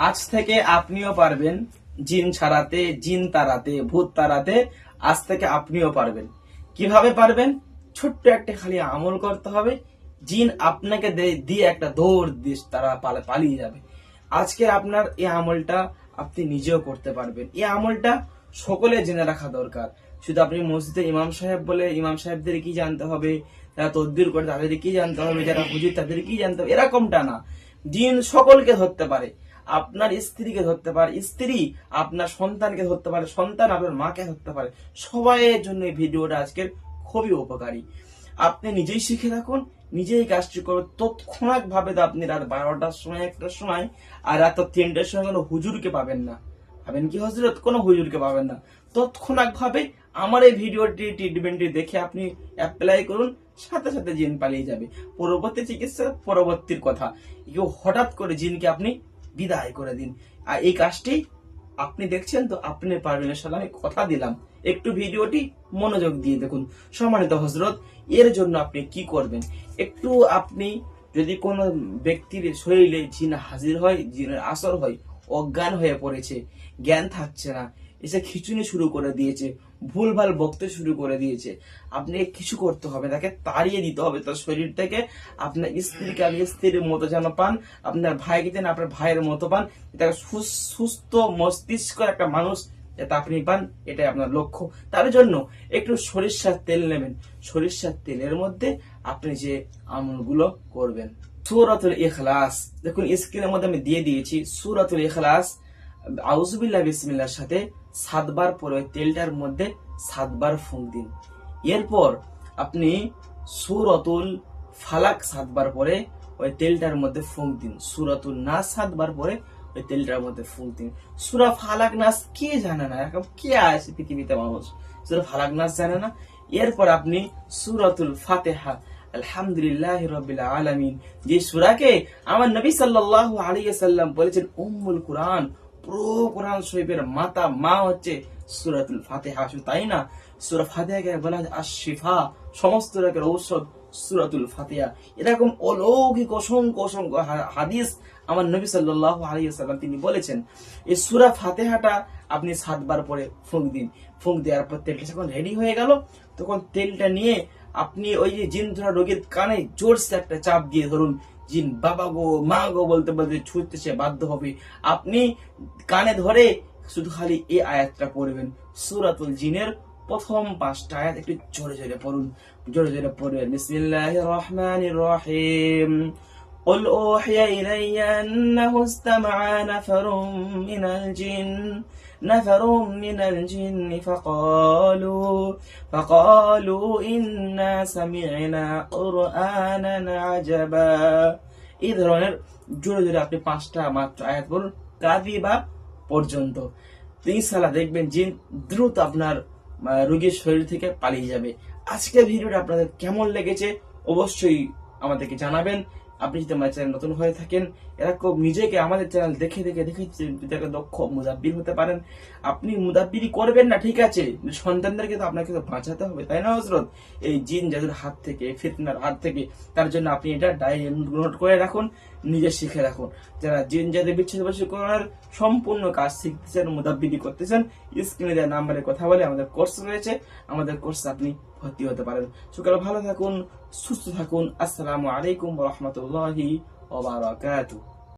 আজ থেকে আপনিও পারবেন জিন ছাড়াতে, জিন তাড়াতে, ভূত তাড়াতে, আজ থেকে আপনিও পারবেন। কীভাবে পারবেন? ছোট্ট একটা খালি আমল করতে হবে। জিন আপনাকে দিয়ে একটা দৌড় দিয়ে তারা পালা- পালিয়ে যাবে। আজকে আপনার এই আমলটা আপনি নিজেও করতে পারবেন। এই আমলটা সকলে জেনে রাখা দরকার। শুধু আপনি মসজিদে ইমাম সাহেব বলে, ইমাম সাহেবদের কি জানতে হবে? যারা তদ্বির করে তাদের কি জানতে হবে? যারা হুজুর তাদের কি জানতে হবে? এরকমটা না। জিন সকলকে ধরতে পারে। আপনার স্ত্রীকে ধরতে পারে, স্ত্রী আপনার সন্তানকে ধরতে পারে, সন্তান আপনার মাকে ধরতে পারে। সবাইয়ের জন্য এই ভিডিওটা আজকের খুবই উপকারী। আপনি নিজেই শিখে রাখুন নিজেই কাজটি করবেন তৎক্ষণাৎ ভাবে আপনি রাত বারোটার সময় একটার সময় আর রাত তিনটার সময় কোনো হুজুরকে পাবেন না। পাবেন কি হজরত? কোনো হুজুরকে পাবেন না। তৎক্ষণাৎ ভাবে আমার এই ভিডিওটি, ট্রিটমেন্টটি দেখে আপনি অ্যাপ্লাই করুন, সাথে সাথে জিন পালিয়ে যাবে। পরবর্তী চিকিৎসা পরবর্তীর কথা। কেউ হঠাৎ করে জিনকে আপনি বিদায় করে দিন। আর এই কাজটি আপনি দেখছেন তো, আপনি পারবেন সাথে আমি কথা দিলাম। একটু ভিডিওটি মনোযোগ দিয়ে দেখুন। সম্মানিত হজরত, এর জন্য আপনি কি করবেন? একটু আপনি যদি কোনো ব্যক্তির শরীরে জিন হাজির হয়, জিনের আসর হয়, অজ্ঞান হয়ে পড়েছে, জ্ঞান থাকছে না, এসে খিচুনি শুরু করে দিয়েছে ভুলভাল বকতে শুরু করে দিয়েছে। আপনি কিছু করতে হবে তাকে তাড়িয়ে দিতে হবে। তার শরীর থেকে আপনার স্ত্রীকে আপনি স্ত্রীর মতো যেন পান, আপনার ভাইকে যেন আপনার ভাইয়ের মতো পান সুস- সুস্থ মস্তিষ্ক একটা মানুষ যাতে আপনি পান, এটাই আপনার লক্ষ্য। তার জন্য একটু সরিষার তেল নেবেন। সরিষার তেলের মধ্যে আপনি যে আমলগুলো করবেন। সুরাতুল ইখলাস, দেখুন স্ক্রিনের মধ্যে আমি দিয়ে দিয়েছি, সুরাতুল ইখলাস। আউজুবিল্লাহ বিসমিল্লাহর সাথে সাতবার পরে ওই তেলটার মধ্যে সাতবার ফুঁক দিন। এরপর আপনি সুরতুল ফালাক সাতবার পরে ওই তেলটার মধ্যে ফুঁক দিন। সুরাতুল নাস সাতবার পরে ওই তেলটার মধ্যে ফুঁক দিন। সুরা ফালাক নাস কে জানে না? এরকম কে আছে পৃথিবীতে মানুষ? সুরা ফালাক নাস জানে না? এরপর আপনি সুরাতুল ফাতেহা, আলহামদুলিল্লাহ রবিল আলামিন, যে সুরাকে আমার নবী সাল্লাল্লাহু আলাইহি সাল্লাম বলেছেন, উম্মুল কুরআন পুরো কোরআন শরীফের মাতা, মা হচ্ছে সুরাতুল ফাতিহা, শুধু তাই না, সুরা ফাতিহাকে বলা সমস্ত রকমের ঔষধ সুরাতুল ফাতিহা। এরকম অলৌকিক, অসংখ্য অসংখ্য হাদিস আমার নবী সাল্লাল্লাহু আলাইহি সাল্লাম তিনি বলেছেন, এই সুরা ফাতেহাটা আপনি সাতবার পরে ফুঁক দিন। ফুঁক দেওয়ার পর তেলটা যখন রেডি হয়ে গেল, তখন তেলটা নিয়ে আপনি ওই যে জিন ধরা রোগীর কানে জোরসে একটা চাপ দিয়ে ধরুন জিন বাবা গো, মা গো বলতে বলতে ছুটতে সে বাধ্য হবে। আপনি কানে ধরে শুধু খালি এই আয়াতটা পড়বেন। সুরাতুল জিনের প্রথম পাঁচটা আয়াত একটু জোরে জোরে পড়ুন। জোরে জোরে পড়বেন। বিসমিল্লাহির রহমানির রহিম। قل أوحي إلي أنه استمع نفر من الجن نفر من الجن فقالوا فقالوا إنا سمعنا قرآنا عجبا এই ধরনের জোরে জোরে আপনি পাঁচটা মাত্র আয়াত বলুন কাদি বা পর্যন্ত তো ইনশাল্লাহ দেখবেন জিন দ্রুত আপনার আহ, রোগীর শরীর থেকে পালিয়ে যাবে আজকের ভিডিওটা আপনাদের কেমন লেগেছে অবশ্যই আমাদেরকে জানাবেন আপনি যদি আমার চ্যানেল নতুন হয়ে থাকেন এরকম নিজেকে আমাদের চ্যানেল দেখে দেখে দেখে একটা দক্ষ মুদাব্বির হতে পারেন, আপনি মুদাব্বিরি করবেন না, ঠিক আছে? সন্তানদেরকে তো আপনাকে তো বাঁচাতে হবে, তাই না হজরত এই জিন জাদুর হাত থেকে ফিতনার হাত থেকে, তার জন্য আপনি এটা ডায়েরি নোট করে রাখুন, নিজে শিখে রাখুন। যারা জিন জাদু বিচ্ছেদ বসে করার সম্পূর্ণ কাজ শিখতেছেন, মুদাব্বিরি করতেছেন স্ক্রিনে দেওয়া নাম্বারে কথা বলে আমাদের কোর্স রয়েছে। আমাদের কোর্স আপনি ভর্তি হতে পারেন। সকাল ভালো থাকুন সুস্থ থাকুন। আসসালামু আলাইকুম রহমতুল্লাহি ওবারাকাতুহ